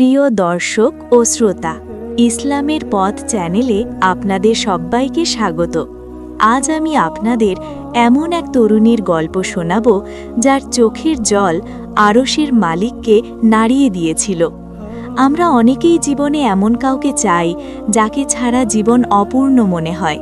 প্রিয় দর্শক ও শ্রোতা, ইসলামের পথ চ্যানেলে আপনাদের সবাইকে স্বাগত। আজ আমি আপনাদের এমন এক তরুণীর গল্প শোনাব, যার চোখের জল আরশের মালিককে নাড়িয়ে দিয়েছিল। আমরা অনেকেই জীবনে এমন কাউকে চাই, যাকে ছাড়া জীবন অপূর্ণ মনে হয়।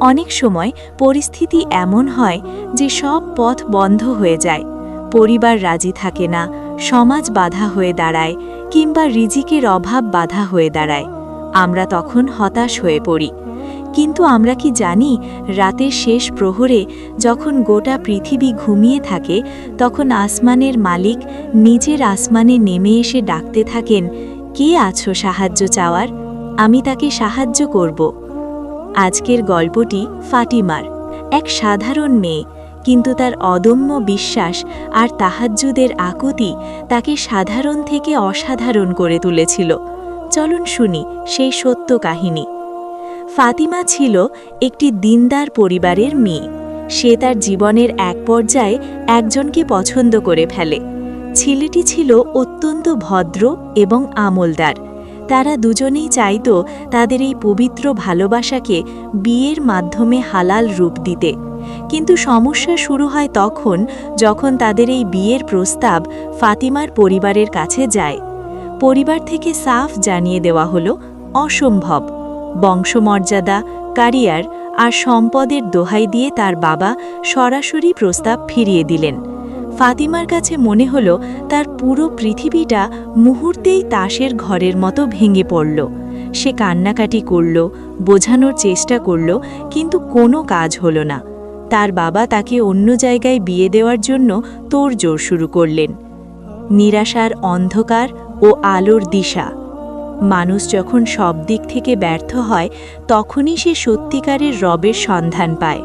অনেক সময় পরিস্থিতি এমন হয় যে সব পথ বন্ধ হয়ে যায়। পরিবার রাজি থাকে না, সমাজ বাধা হয়ে দাঁড়ায় কিংবা রিজিকের অভাব বাধা হয়ে দাঁড়ায়। আমরা তখন হতাশ হয়ে পড়ি। কিন্তু আমরা কি জানি, রাতের শেষ প্রহরে যখন গোটা পৃথিবী ঘুমিয়ে থাকে, তখন আসমানের মালিক নিজের আসমানে নেমে এসে ডাকতে থাকেন, কে আছো সাহায্য চাওয়ার? আমি তাকে সাহায্য করব। আজকের গল্পটি ফাটিমার এক সাধারণ মেয়ে। কিন্তু তার অদম্য বিশ্বাস আর তাহাজ্জুদের আকুতি তাকে সাধারণ থেকে অসাধারণ করে তুলেছিল। চলুন শুনি সেই সত্য কাহিনী। ফাতিমা ছিল একটি দিনদার পরিবারের মেয়ে। সে তার জীবনের এক পর্যায়ে একজনকে পছন্দ করে ফেলে। ছেলেটি ছিল অত্যন্ত ভদ্র এবং আমলদার। তারা দুজনেই চাইত তাদের এই পবিত্র ভালোবাসাকে বিয়ের মাধ্যমে হালাল রূপ দিতে। কিন্তু সমস্যা শুরু হয় তখন যখন তাদের এই বিয়ের প্রস্তাব ফাতিমার পরিবারের কাছে যায়। পরিবার থেকে সাফ জানিয়ে দেওয়া হলো, অসম্ভব। বংশমর্যাদা কারিয়ার আর সম্পদের দোহাই দিয়ে তার বাবা সরাসরি প্রস্তাব ফিরিয়ে দিলেন। ফাতিমার কাছে মনে হলো তার পুরো পৃথিবীটা মুহূর্তেই তাসের ঘরের মতো ভেঙে পড়ল। সে কান্নাকাটি করল, বোঝানোর চেষ্টা করল, কিন্তু কোনো কাজ হলো না। তার বাবা তাকে অন্য জায়গায় বিয়ে দেওয়ার জন্য তোড়জোড় শুরু করলেন। নিরাশার অন্ধকার ও আলোর দিশা। মানুষ যখন সব দিক থেকে ব্যর্থ হয়, তখনই সে সত্যিকারের রবের সন্ধান পায়।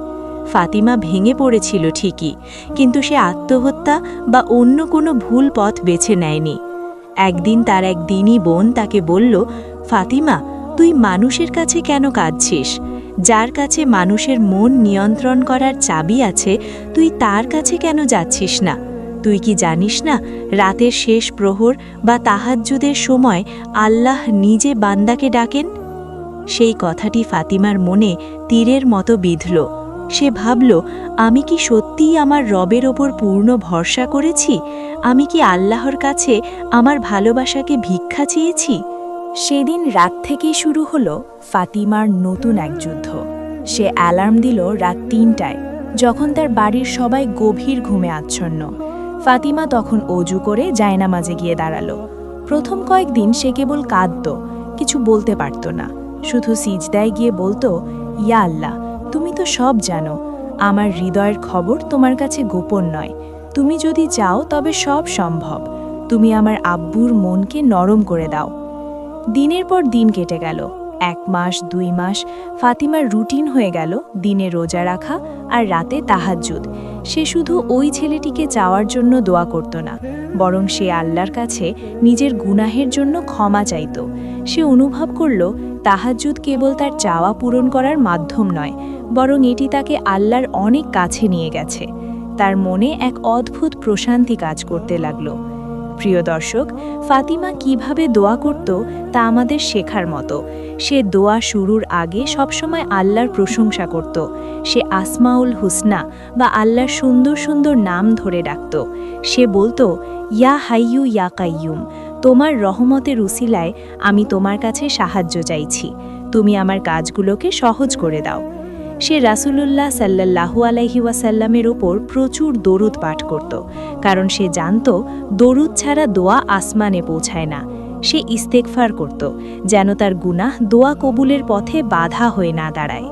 ফাতিমা ভেঙে পড়েছিল ঠিকই, কিন্তু সে আত্মহত্যা বা অন্য কোনো ভুল পথ বেছে নেয়নি। একদিন তার এক দিনই বোন তাকে বলল, ফাতিমা, তুই মানুষের কাছে কেন কাঁদছিস? যার কাছে মানুষের মন নিয়ন্ত্রণ করার চাবি আছে, তুই তার কাছে কেন যাচ্ছিস না? তুই কি জানিস না, রাতের শেষ প্রহর বা তাহাজ্জুদের সময় আল্লাহ নিজে বান্দাকে ডাকেন? সেই কথাটি ফাতিমার মনে তীরের মতো বিঁধল। সে ভাবল, আমি কি সত্যিই আমার রবের ওপর পূর্ণ ভরসা করেছি? আমি কি আল্লাহর কাছে আমার ভালোবাসাকে ভিক্ষা চেয়েছি? সেদিন রাত থেকেই শুরু হলো ফাতিমার নতুন এক যুদ্ধ। সে অ্যালার্ম দিল রাত তিনটায়, যখন তার বাড়ির সবাই গভীর ঘুমে আচ্ছন্ন। ফাতিমা তখন অজু করে জায়নামাজে গিয়ে দাঁড়াল। প্রথম কয়েকদিন সে কেবল কাঁদত, কিছু বলতে পারত না। শুধু সিজদায় গিয়ে বলতো, ইয়া আল্লাহ, তুমি তো সব জানো, আমার হৃদয়ের খবর তোমার কাছে গোপন নয়। তুমি যদি চাও তবে সব সম্ভব। তুমি আমার আব্বুর মনকে নরম করে দাও। দিনের পর দিন কেটে গেল। এক মাস, দুই মাস ফাতিমার রুটিন হয়ে গেল দিনে রোজা রাখা আর রাতে তাহাজ্জুদ। সে শুধু ওই ছেলেটিকে চাওয়ার জন্য দোয়া করত না, বরং সে আল্লাহর কাছে নিজের গুনাহের জন্য ক্ষমা চাইত। সে অনুভব করল, তাহাজ্জুদ কেবল তার চাওয়া পূরণ করার মাধ্যম নয়, বরং এটি তাকে আল্লাহর অনেক কাছে নিয়ে গেছে। তার মনে এক অদ্ভুত প্রশান্তি কাজ করতে লাগল। প্রিয় দর্শক, ফাতিমা কীভাবে দোয়া করত তা আমাদের শেখার মতো। সে দোয়া শুরুর আগে সবসময় আল্লাহর প্রশংসা করত। সে আসমাউল হুসনা বা আল্লাহর সুন্দর সুন্দর নাম ধরে ডাকত। সে বলতো, ইয়া হাইয়ু, ইয়া কাইয়ুম, তোমার রহমতের উসিলায় আমি তোমার কাছে সাহায্য চাইছি। তুমি আমার কাজগুলোকে সহজ করে দাও। সে রাসুলুল্লাহ সাল্লাহু আলাইহি ওয়াসাল্লামের ওপর প্রচুর দরুদ পাঠ করত, কারণ সে জানত দরুদ ছাড়া দোয়া আসমানে পৌঁছায় না। সে ইস্তেকফার করত, যেন তার গুনাহ দোয়া কবুলের পথে বাধা হয়ে না দাঁড়ায়।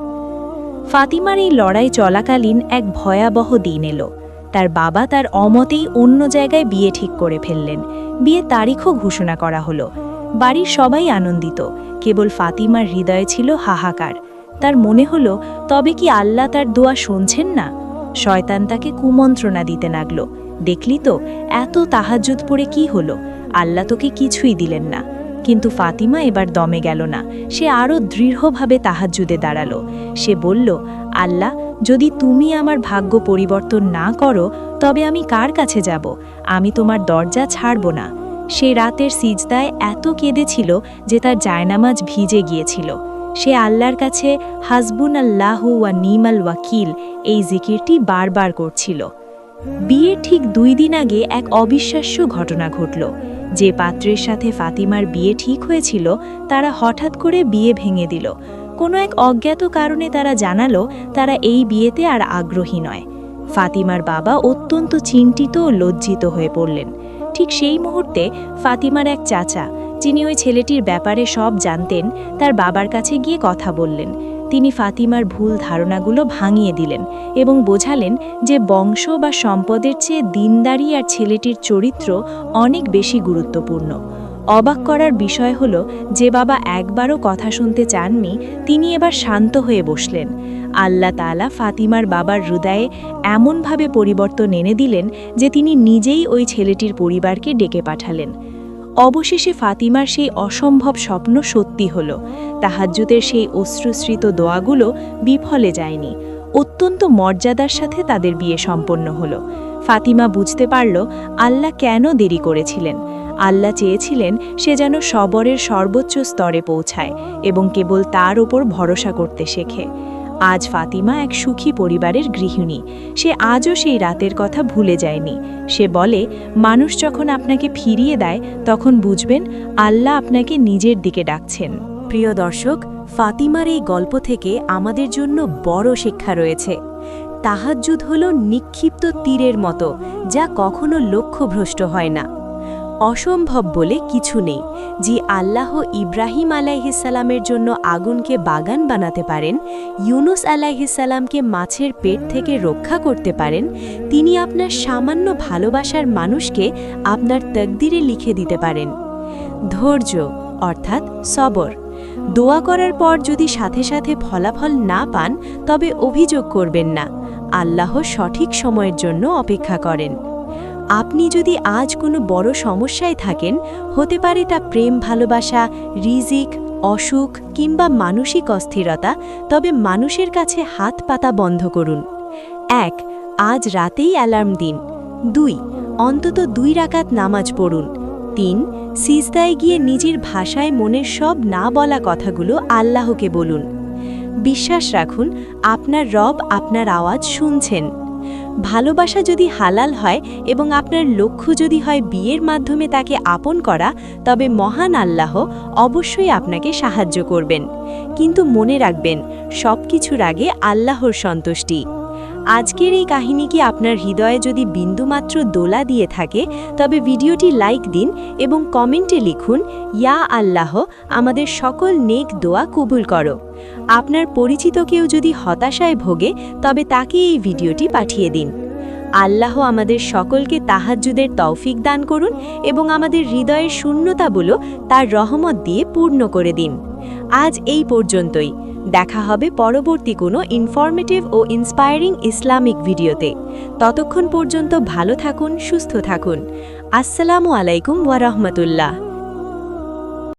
ফাতিমার এই লড়াই চলাকালীন এক ভয়াবহ দিন এলো। তার বাবা তার অমতেই অন্য জায়গায় বিয়ে ঠিক করে ফেললেন। বিয়ে তারিখও ঘোষণা করা হলো। বাড়ির সবাই আনন্দিত। কেবল ফাতিমার হৃদয়ে ছিল হাহাকার। তার মনে হলো, তবে কি আল্লাহ তার দোয়া শুনছেন না? শয়তান তাকে কুমন্ত্রণা দিতে লাগল। দেখলি তো, এত তাহাজুদ পড়ে কি হলো? আল্লাহ তোকে কিছুই দিলেন না। কিন্তু ফাতিমা এবার দমে গেল না। সে আরও দৃঢ়ভাবে তাহাজুদে দাঁড়াল। সে বলল, আল্লাহ, যদি তুমি আমার ভাগ্য পরিবর্তন না করো, তবে আমি কার কাছে যাব? আমি তোমার দরজা ছাড়ব না। সে রাতের সিজদায় এত কেঁদেছিল যে তার জায়নামাজ ভিজে গিয়েছিল। সে আল্লাহর কাছে হাসবুন আল্লাহু ওয়া নিমাল ওয়াকিল এই জিকিরটি বারবার করছিল। বিয়ের ঠিক দুই দিন আগে এক অবিশ্বাস্য ঘটনা ঘটল। যে পাত্রের সাথে ফাতিমার বিয়ে ঠিক হয়েছিল, তারা হঠাৎ করে বিয়ে ভেঙে দিল। কোনো এক অজ্ঞাত কারণে তারা জানালো, তারা এই বিয়েতে আর আগ্রহী নয়। ফাতিমার বাবা অত্যন্ত চিন্তিত ও লজ্জিত হয়ে পড়লেন। ঠিক সেই মুহূর্তে ফাতিমার এক চাচা যিনি ওই ছেলেটির ব্যাপারে সব জানতেন, তার বাবার কাছে গিয়ে কথা বললেন। তিনি ফাতিমার ভুল ধারণাগুলো ভাঙিয়ে দিলেন এবং বোঝালেন যে বংশ বা সম্পদের চেয়ে দিনদারি আর ছেলেটির চরিত্র অনেক বেশি গুরুত্বপূর্ণ। অবাক করার বিষয় হল, যে বাবা একবারও কথা শুনতে চাননি, তিনি এবার শান্ত হয়ে বসলেন। আল্লাহ তালা ফাতিমার বাবার হৃদয়ে এমনভাবে পরিবর্তন এনে দিলেন যে তিনি নিজেই ওই ছেলেটির পরিবারকে ডেকে পাঠালেন। অবশেষে ফাতিমার সেই অসম্ভব স্বপ্ন সত্যি হল। তাহাজ্জুদের সেই অশ্রুশ্রিত দোয়াগুলো বিফলে যায়নি। অত্যন্ত মর্যাদার সাথে তাদের বিয়ে সম্পন্ন হল। ফাতিমা বুঝতে পারল, আল্লাহ কেন দেরি করেছিলেন? আল্লাহ চেয়েছিলেন সে যেন সবরের সর্বোচ্চ স্তরে পৌঁছায় এবং কেবল তার ওপর ভরসা করতে শেখে। আজ ফাতিমা এক সুখী পরিবারের গৃহিণী। সে আজও সেই রাতের কথা ভুলে যায়নি। সে বলে, মানুষ যখন আপনাকে ফিরিয়ে দেয়, তখন বুঝবেন আল্লাহ আপনাকে নিজের দিকে ডাকছেন। প্রিয় দর্শক, ফাতিমার এই গল্প থেকে আমাদের জন্য বড় শিক্ষা রয়েছে। তাহাজ্জুদ হল নিক্ষিপ্ত তীরের মতো, যা কখনো লক্ষ্যভ্রষ্ট হয় না। অসম্ভব বলে কিছু নেই, যে আল্লাহ ইব্রাহিম আলাইহিসালামের জন্য আগুনকে বাগান বানাতে পারেন, ইউনুস আলাইহিসালামকে মাছের পেট থেকে রক্ষা করতে পারেন, তিনি আপনার সামান্য ভালোবাসার মানুষকে আপনার তকদিরে লিখে দিতে পারেন। ধৈর্য, অর্থাৎ সবর। দোয়া করার পর যদি সাথে সাথে ফলাফল না পান, তবে অভিযোগ করবেন না। আল্লাহ সঠিক সময়ের জন্য অপেক্ষা করেন। আপনি যদি আজ কোনো বড় সমস্যায় থাকেন, হতে পারে তা প্রেম, ভালোবাসা, রিজিক, অসুখ কিংবা মানসিক অস্থিরতা, তবে মানুষের কাছে হাত পাতা বন্ধ করুন। এক, আজ রাতেই অ্যালার্ম দিন। দুই, অন্তত দুই রাকাত নামাজ পড়ুন। তিন, সিজদায় গিয়ে নিজের ভাষায় মনের সব না বলা কথাগুলো আল্লাহকে বলুন। বিশ্বাস রাখুন, আপনার রব আপনার আওয়াজ শুনছেন। ভালোবাসা যদি হালাল হয় এবং আপনার লক্ষ্য যদি হয় বিয়ের মাধ্যমে তাকে আপন করা, তবে মহান আল্লাহ অবশ্যই আপনাকে সাহায্য করবেন। কিন্তু মনে রাখবেন সব কিছুর আগে আল্লাহর সন্তুষ্টি। আজকের এই কাহিনী কি আপনার হৃদয়ে যদি বিন্দুমাত্র দোলা দিয়ে থাকে, তবে ভিডিওটি লাইক দিন এবং কমেন্টে লিখুন, ইয়া আল্লাহ, আমাদের সকল নেক দোয়া কবুল করো। আপনার পরিচিত কেউ যদি হতাশায় ভোগে, তবে তাকে এই ভিডিওটি পাঠিয়ে দিন। আল্লাহ আমাদের সকলকে তাহাজ্জুদের তৌফিক দান করুন এবং আমাদের হৃদয়ের শূন্যতাগুলো তার রহমত দিয়ে পূর্ণ করে দিন। আজ এই পর্যন্তই। দেখা হবে পরবর্তী কোনো ইনফরমেটিভ ও ইন্সপায়ারিং ইসলামিক ভিডিওতে ততক্ষণ পর্যন্ত ভালো থাকুন, সুস্থ থাকুন। আসসালামু আলাইকুম ওয়া রাহমাতুল্লাহ।